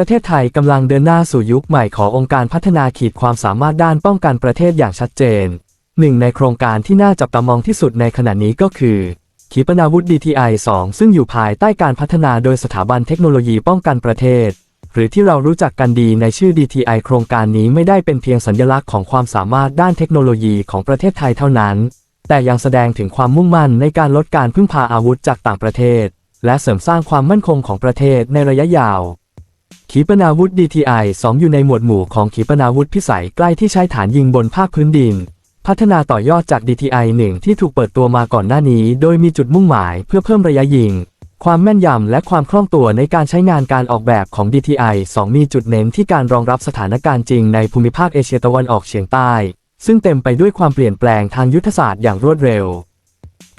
ประเทศไทยกำลังเดินหน้าสู่ยุคใหม่ขององค์การพัฒนาขีดความสามารถด้านป้องกันประเทศอย่างชัดเจน หนึ่งในโครงการที่น่าจับตามองที่สุดในขณะนี้ก็คือ ขีปนาวุธ DTI 2 ซึ่งอยู่ภายใต้การพัฒนาโดยสถาบันเทคโนโลยีป้องกันประเทศ หรือที่เรารู้จักกันดีในชื่อ DTI โครงการนี้ไม่ได้เป็นเพียงสัญลักษณ์ของความสามารถด้านเทคโนโลยีของประเทศไทยเท่านั้น แต่ยังแสดงถึงความมุ่งมั่นในการลดการพึ่งพาอาวุธจากต่างประเทศ และเสริมสร้างความมั่นคงของประเทศในระยะยาว ขีปนาวุธ DTI 2 อยู่ในหมวดหมู่ของขีปนาวุธพิสัยใกล้ที่ใช้ฐานยิงบนภาคพื้นดิน พัฒนาต่อยอดจาก DTI 1 ที่ถูกเปิดตัวมาก่อนหน้านี้ โดยมีจุดมุ่งหมายเพื่อเพิ่มระยะยิง ความแม่นยำและความคล่องตัวในการใช้งานการออกแบบของ DTI 2 มีจุดเน้นที่การรองรับสถานการณ์จริงในภูมิภาคเอเชียตะวันออกเฉียงใต้ ซึ่งเต็มไปด้วยความเปลี่ยนแปลงทางยุทธศาสตร์อย่างรวดเร็ว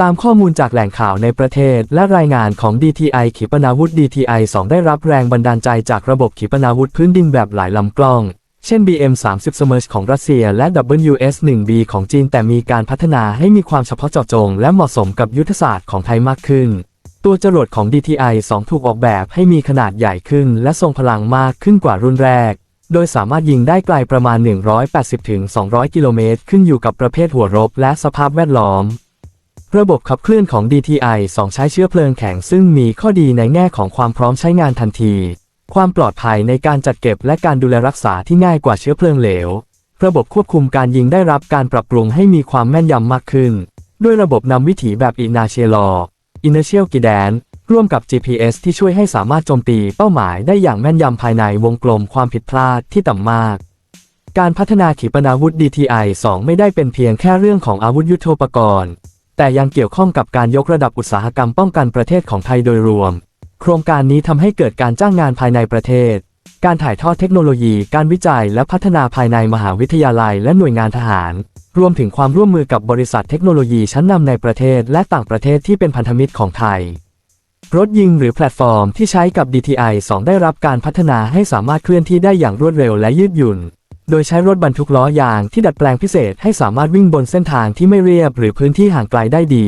ตามข้อมูลจากแหล่งข่าวในประเทศและรายงานของ DTI ขีปนาวุธ DTI 2 ได้รับแรงบันดาลใจจากระบบขีปนาวุธพื้นดินแบบหลายลำกล้อง เช่น BM-30 Smerch ของรัสเซียและ WS-1B ของจีน แต่มีการพัฒนาให้มีความเฉพาะเจาะจง และเหมาะสมกับยุทธศาสตร์ของไทยมากขึ้น ตัวจรวดของ DTI 2 ถูกออกแบบให้มีขนาดใหญ่ขึ้น และทรงพลังมากขึ้นกว่ารุ่นแรก โดยสามารถยิงได้ไกลประมาณ 180-200 กิโลเมตรขึ้นอยู่กับประเภทหัวรบและสภาพแวดล้อม ระบบขับเคลื่อนของ DTI 2 ใช้เชื้อเพลิงแข็งซึ่งมีข้อดีในแง่ของความพร้อมใช้งานทันที ความปลอดภัยในการจัดเก็บและการดูแลรักษาที่ง่ายกว่าเชื้อเพลิงเหลว ระบบควบคุมการยิงได้รับการปรับปรุงให้มีความแม่นยำมากขึ้น ด้วยระบบนำวิถีแบบ Inertial Inertial Guidance ร่วมกับ GPS ที่ช่วยให้สามารถโจมตีเป้าหมายได้อย่างแม่นยำภายในวงกลมความผิดพลาดที่ต่ำมาก การพัฒนาขีปนาวุธ DTI 2 ไม่ได้เป็นเพียงแค่เรื่องของอาวุธยุโทโธปกรณ์ แต่ยังเกี่ยวข้องกับการยกระดับอุตสาหกรรมป้องกันประเทศของไทยโดยรวม โครงการนี้ทำให้เกิดการจ้างงานภายในประเทศ การถ่ายทอดเทคโนโลยี การวิจัยและพัฒนาภายในมหาวิทยาลัยและหน่วยงานทหาร รวมถึงความร่วมมือกับบริษัทเทคโนโลยีชั้นนำในประเทศและต่างประเทศที่เป็นพันธมิตรของไทย รถยิงหรือแพลตฟอร์มที่ใช้กับ DTI 2 ได้รับการพัฒนาให้สามารถเคลื่อนที่ได้อย่างรวดเร็วและยืดหยุ่น โดยใช้รถบรรทุกล้อยางที่ดัดแปลงพิเศษให้สามารถวิ่งบนเส้นทางที่ไม่เรียบหรือพื้นที่ห่างไกลได้ดี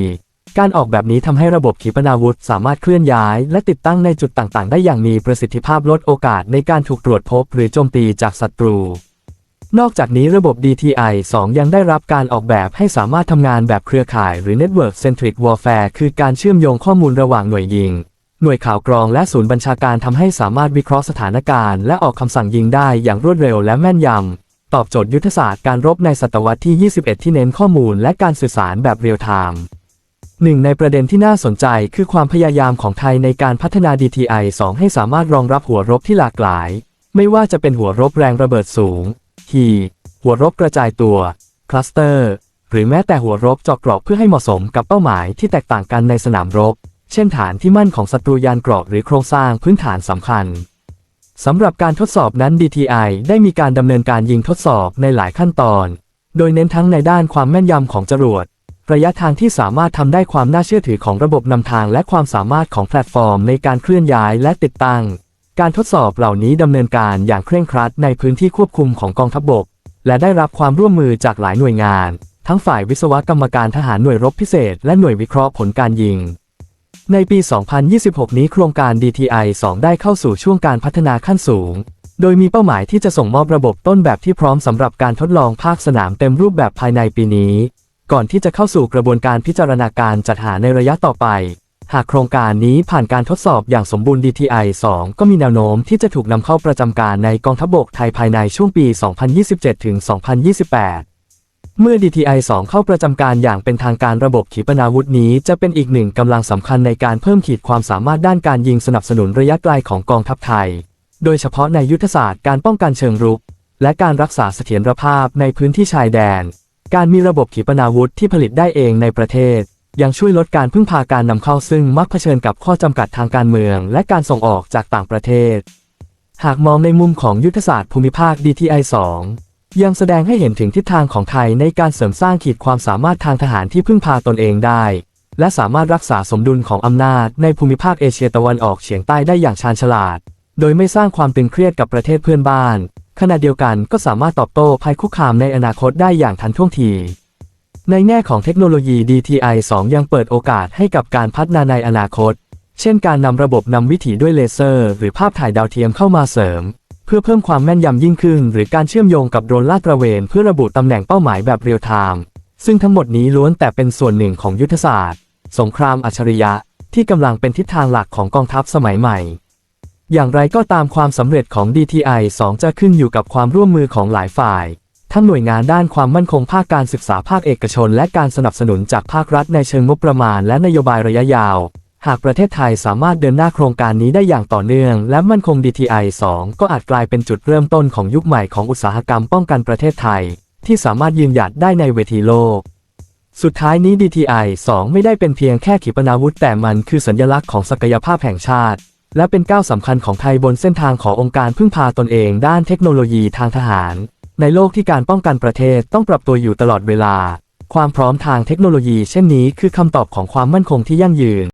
การออกแบบนี้ทำให้ระบบขีปนาวุธสามารถเคลื่อนย้าย และติดตั้งในจุดต่างๆ ได้อย่างมีประสิทธิภาพลดโอกาสในการถูกตรวจพบ หรือโจมตีจากศัตรู นอกจากนี้ระบบ DTI 2 ยังได้รับการออกแบบให้สามารถทำงานแบบเครือข่ายหรือ Network Centric Warfare คือการเชื่อมโยงข้อมูลระหว่างหน่วยยิง หน่วยข่าวกรองและศูนย์บัญชาการทำให้สามารถวิเคราะห์สถานการณ์ และออกคำสั่งยิงได้อย่างรวดเร็วและแม่นยำ ตอบโจทย์ยุทธศาสตร์การรบในศตวรรษที่ 21 ที่เน้นข้อมูลและการสื่อสารแบบเรียลไทม์หนึ่งในประเด็นที่น่าสนใจคือความพยายามของไทยในการพัฒนา DTI 2 ให้สามารถรองรับหัวรบที่หลากหลาย ไม่ว่าจะเป็นหัวรบแรงระเบิดสูงทีหัวรบกระจายตัว คลัสเตอร์ หรือแม้แต่หัวรบจาะเกราะเพื่อให้เหมาะสมกับเป้าหมายที่แตกต่างกันในสนามรบ เช่นฐานที่มั่นของศัตรูยานเกราะหรือโครงสร้างพื้นฐานสำคัญสำหรับการทดสอบนั้น DTI ได้มีการดำเนินการยิงทดสอบในหลายขั้นตอน โดยเน้นทั้งในด้านความแม่นยำของจรวด ระยะทางที่สามารถทำได้ความน่าเชื่อถือของระบบนำทางและความสามารถของแพลตฟอร์มในการเคลื่อนย้ายและติดตั้ง การทดสอบเหล่านี้ดำเนินการอย่างเคร่งครัดในพื้นที่ควบคุมของกองทัพบกและได้รับความร่วมมือจากหลายหน่วยงาน ทั้งฝ่ายวิศวกรรมการทหารหน่วยรบพิเศษ และหน่วยวิเคราะห์ผลการยิง ในปี 2026 นี้โครงการ DTI 2 ได้เข้าสู่ช่วงการพัฒนาขั้นสูง โดยมีเป้าหมายที่จะส่งมอบระบบต้นแบบที่พร้อมสำหรับการทดลองภาคสนามเต็มรูปแบบภายในปีนี้ ก่อนที่จะเข้าสู่กระบวนการพิจารณาการจัดหาในระยะต่อไป หากโครงการนี้ผ่านการทดสอบอย่างสมบูรณ์ DTI 2 ก็มีแนวโน้มที่จะถูกนำเข้าประจำการในกองทัพบกไทยภายในช่วงปี 2027-2028 เมื่อ DTI 2 เข้าประจำการอย่างเป็นทางการระบบขีปนาวุธนี้จะเป็นอีกหนึ่งกำลังสำคัญในการเพิ่มขีดความสามารถด้านการยิงสนับสนุนระยะไกลของกองทัพไทย โดยเฉพาะในยุทธศาสตร์การป้องกันเชิงรุก และการรักษาเสถียรภาพในพื้นที่ชายแดน การมีระบบขีปนาวุธที่ผลิตได้เองในประเทศ ยังช่วยลดการพึ่งพาการนำเข้าซึ่งมักเผชิญกับข้อจำกัดทางการเมือง และการส่งออกจากต่างประเทศ หากมองในมุมของยุทธศาสตร์ภูมิภาค DTI 2 ยังแสดงให้เห็นถึงทิศทางของไทยในการเสริมสร้างขีดความสามารถทางทหารที่พึ่งพาตนเองได้ และสามารถรักษาสมดุลของอำนาจในภูมิภาคเอเชียตะวันออกเฉียงใต้ได้อย่างชาญฉลาด โดยไม่สร้างความตึงเครียดกับประเทศเพื่อนบ้าน ขณะเดียวกันก็สามารถตอบโต้ภัยคุกคามในอนาคตได้อย่างทันท่วงที ในแง่ของเทคโนโลยี DTI 2 ยังเปิดโอกาสให้กับการพัฒนาในอนาคต เช่น การนำระบบนำวิถีด้วยเลเซอร์ หรือภาพถ่ายดาวเทียมเข้ามาเสริม พื่อเพิ่มความแม่นยำยิ่งขึ้น หรือการเชื่อมโยงกับโดรนลาดตระเวนเพื่อระบุตำแหน่งเป้าหมายแบบเรียลไทม์ซึ่งทั้งหมดนี้ล้วนแต่เป็นส่วนหนึ่งของยุทธศาสตร์ สงครามอัจฉริยะ ที่กำลังเป็นทิศทางหลักของกองทัพสมัยใหม่ อย่างไรก็ตามความสำเร็จของ DTI 2 จะขึ้นอยู่กับความร่วมมือของหลายฝ่าย ทั้งหน่วยงานด้านความมั่นคงภาคการศึกษาภาคเอกชน และการสนับสนุนจากภาครัฐในเชิงงบประมาณและนโยบายระยะยาว หากประเทศไทยสามารถเดินหน้าโครงการนี้ได้อย่างต่อเนื่อง และมั่นคง DTI 2 ก็อาจกลายเป็นจุดเริ่มต้นของยุคใหม่ของอุตสาหกรรมป้องกันประเทศไทย ที่สามารถยืนหยัดได้ในเวทีโลก สุดท้ายนี้ DTI 2 ไม่ได้เป็นเพียงแค่ขีปนาวุธแต่มันคือสัญลักษณ์ของศักยภาพแห่งชาติ และเป็นก้าวสำคัญของไทยบนเส้นทางขององค์การพึ่งพาตนเองด้านเทคโนโลยีทางทหาร ในโลกที่การป้องกันประเทศต้องปรับตัวอยู่ตลอดเวลา ความพร้อมทางเทคโนโลยี เช่นนี้คือคำตอบของความมั่นคงที่ยั่งยืน